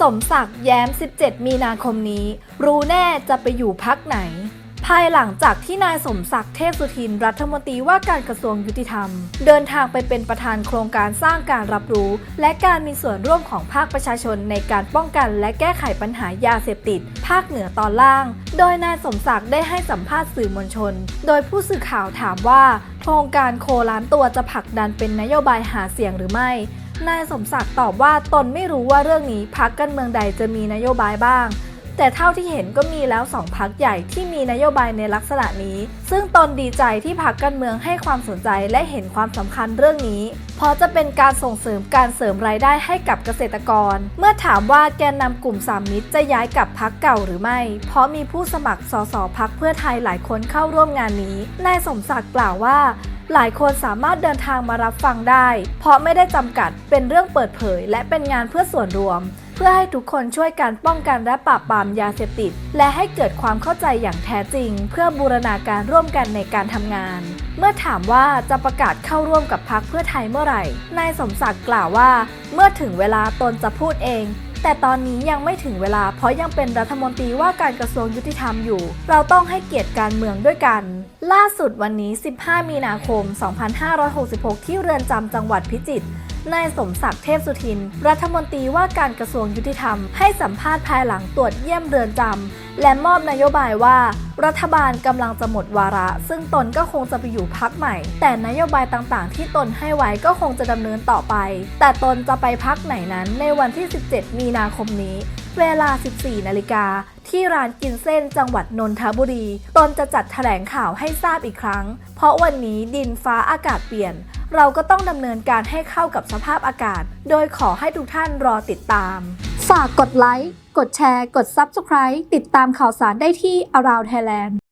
สมศักดิ์แย้ม 17 มีนาคมนี้ รู้แน่จะไปอยู่พักไหน ภายหลังจากที่นายสมศักดิ์เทพสุทินรัฐมนตรีว่าการกระทรวงยุติธรรม เดินทางไปเป็นประธานโครงการสร้างการรับรู้ และการมีส่วนร่วมของภาคประชาชนในการป้องกันและแก้ไขปัญหายาเสพติด ภาคเหนือตอนล่าง โดยนายสมศักดิ์ได้ให้สัมภาษณ์สื่อมวลชน โดยผู้สื่อข่าวถามว่า โครงการโคล้านตัวจะผลักดันเป็นนโยบายหาเสียงหรือไม่ นายสมศักดิ์ตอบว่าตนไม่รู้ว่าเรื่องนี้พักการเมืองใดจะมีนโยบายบ้าง แต่เท่าที่เห็นก็มีแล้วสองพักใหญ่ที่มีนโยบายในลักษณะนี้ ซึ่งตนดีใจที่พักการเมืองให้ความสนใจและเห็นความสำคัญเรื่องนี้ เพราะจะเป็นการส่งเสริมการเสริมรายได้ให้กับเกษตรกร เมื่อถามว่าแกนนำกลุ่มสามมิตรจะย้ายกลับพักเก่าหรือไม่ เพราะมีผู้สมัครสสพักเพื่อไทยหลายคนเข้าร่วมงานนี้นายสมศักดิ์กล่าวว่า หลายคนสามารถเดินทางมารับฟังได้ เพราะไม่ได้จำกัดเป็นเรื่องเปิดเผย และเป็นงานเพื่อส่วนรวม เพื่อให้ทุกคนช่วยกันป้องกันและปราบปรามยาเสพติด และให้เกิดความเข้าใจอย่างแท้จริง เพื่อบูรณาการร่วมกันในการทำงาน เมื่อถามว่าจะประกาศเข้าร่วมกับพักเพื่อไทยเมื่อไหร่นายสมศักดิ์กล่าวว่า เมื่อถึงเวลาตนจะพูดเอง แต่ตอนนี้ยังไม่ถึงเวลาเพราะยังเป็นรัฐมนตรีว่าการกระทรวงยุติธรรมอยู่ เราต้องให้เกียรติการเมืองด้วยกัน ล่าสุดวันนี้ 15 มีนาคม 2566 ที่เรือนจำจังหวัดพิจิตร นายสมศักดิ์เทพสุทิน รัฐมนตรีว่าการกระทรวงยุติธรรม ให้สัมภาษณ์ภายหลังตรวจเยี่ยมเรือนจำและมอบนโยบายว่า รัฐบาลกำลังจะหมดวาระ ซึ่งตนก็คงจะไปอยู่พักใหม่ แต่นโยบายต่างๆ ที่ตนให้ไว้ก็คงจะดำเนินต่อไป แต่ตนจะไปพักไหนนั้นในวันที่ 17 มีนาคมนี้ เวลา 14 นาฬิกา ที่ร้านกินเส้นจังหวัดนนทบุรี ตนจะจัดแถลงข่าวให้ทราบอีกครั้ง เพราะวันนี้ดินฟ้าอากาศเปลี่ยน เราก็ต้องดำเนินการให้เข้ากับสภาพอากาศ โดยขอให้ทุกท่านรอติดตาม ฝากกดไลค์ กดแชร์ กด Subscribe ติดตามข่าวสารได้ที่ Around Thailand